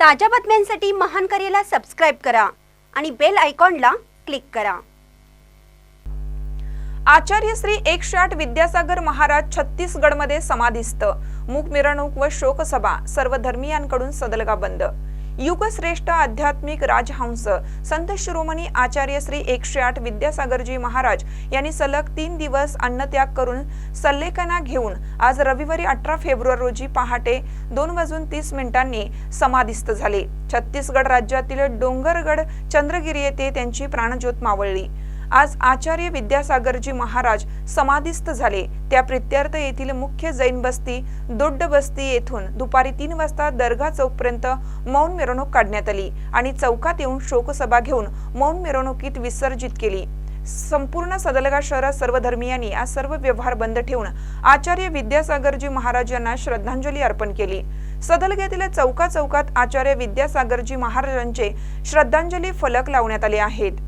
ताज्या बातम्यांसाठी महान करेला सबस्क्राईब करा आणि बेल आयकॉनला क्लिक करा. आचार्य श्री एकशे आठ विद्यासागर महाराज छत्तीसगडमध्ये समाधीस्त मूक मिरवणूक व शोकसभा सर्व धर्मियांकडून सदलगा बंद. युगश्रेष्ठ आध्यात्मिक राजहंस संत शिरोमणी आचार्य श्री एकशे आठ विद्यासागरजी महाराज यांनी सलग तीन दिवस अन्नत्याग करून सल्लेखना घेऊन आज रविवारी अठरा फेब्रुवारी रोजी पहाटे दोन वाजून तीस मिनिटांनी समाधिस्थ झाले. छत्तीसगड राज्यातील डोंगरगड चंद्रगिरी येथे त्यांची प्राणज्योत मावळली. आज आचार्य विद्यासागरजी महाराज समाधिस्थ झाले. त्या प्रित्यर्थ येथील मुख्य जैन बस्ती दोड्ड बस्ती येथून दुपारी तीन वाजता दर्गा चौकपर्यंत मौन मिरवणूक काढण्यात आली आणि चौकात येऊन शोकसभा घेऊन मौन मिरवणुकीत विसर्जित केली. संपूर्ण सदलगा शहरात सर्व धर्मियांनी आज सर्व व्यवहार बंद ठेवून आचार्य विद्यासागरजी महाराज यांना श्रद्धांजली अर्पण केली. सदलग्यातील चौका चौकात आचार्य विद्यासागरजी महाराजांचे श्रद्धांजली फलक लावण्यात आले आहेत.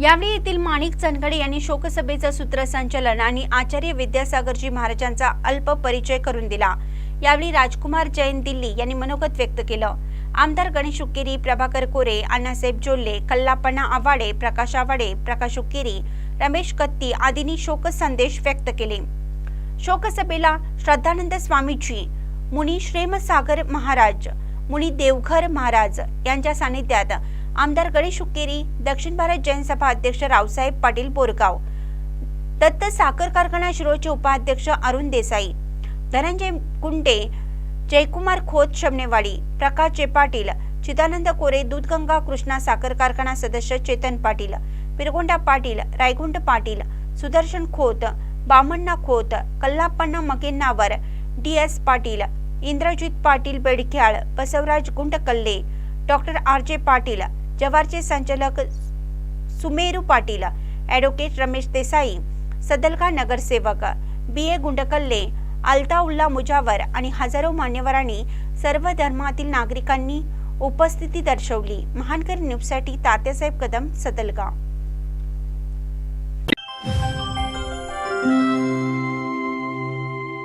यावेळी येथील माणिक चनगडे यांनी शोकसभेचं सूत्रसंचालन आणि आचार्य विद्यासागरजी महाराजांचा अल्प परिचय करून दिला. यावेळी राजकुमार जैन दिल्ली यांनी मनोगत व्यक्त केलं. आमदार गणेश उक्केरी प्रभाकर कोरे अण्णासाहेब जोल्ले कल्लापण्णा आवाडे प्रकाश आवाडे प्रकाश उक्केरी रमेश कत्ती आदींनी शोक संदेश व्यक्त केले. शोकसभेला श्रद्धानंद स्वामीजी मुनी श्रेमसागर महाराज मुनी देवघर महाराज यांच्या सानिध्यात आमदार गणेश उक्केरी दक्षिण भारत जैन सभा अध्यक्ष रावसाहेब पाटील बोरगाव दत्त साखर कारखाना शिरोळचे उपाध्यक्ष अरुण देसाई धनंजय कुंटे जयकुमार खोत शमनेवाडी प्रकाश जे पाटील चिदानंद कोरे दूधगंगा कृष्णा साखर कारखाना सदस्य Chetan Patil Pirgonda Patil Raygund Patil Sudarshan Khot Bamanna Khot Kallapanna Makennavar D S Patil Indrajit Patil Bedkhyal Basavaraj Gundkalle doctor R J Patil जवारचे संचालक सुमेरू पाटील ॲडव्होकेट रमेश देसाई सदलका नगरसेवक बी ए गुंडकल्ले अल्ताउल्ला मुजावर आणि हजारो मान्यवरांनी सर्व धर्मातील नागरिकांनी उपस्थिती दर्शवली. महानकर न्यूजसाठी तात्यासाहेब कदम सदलगा.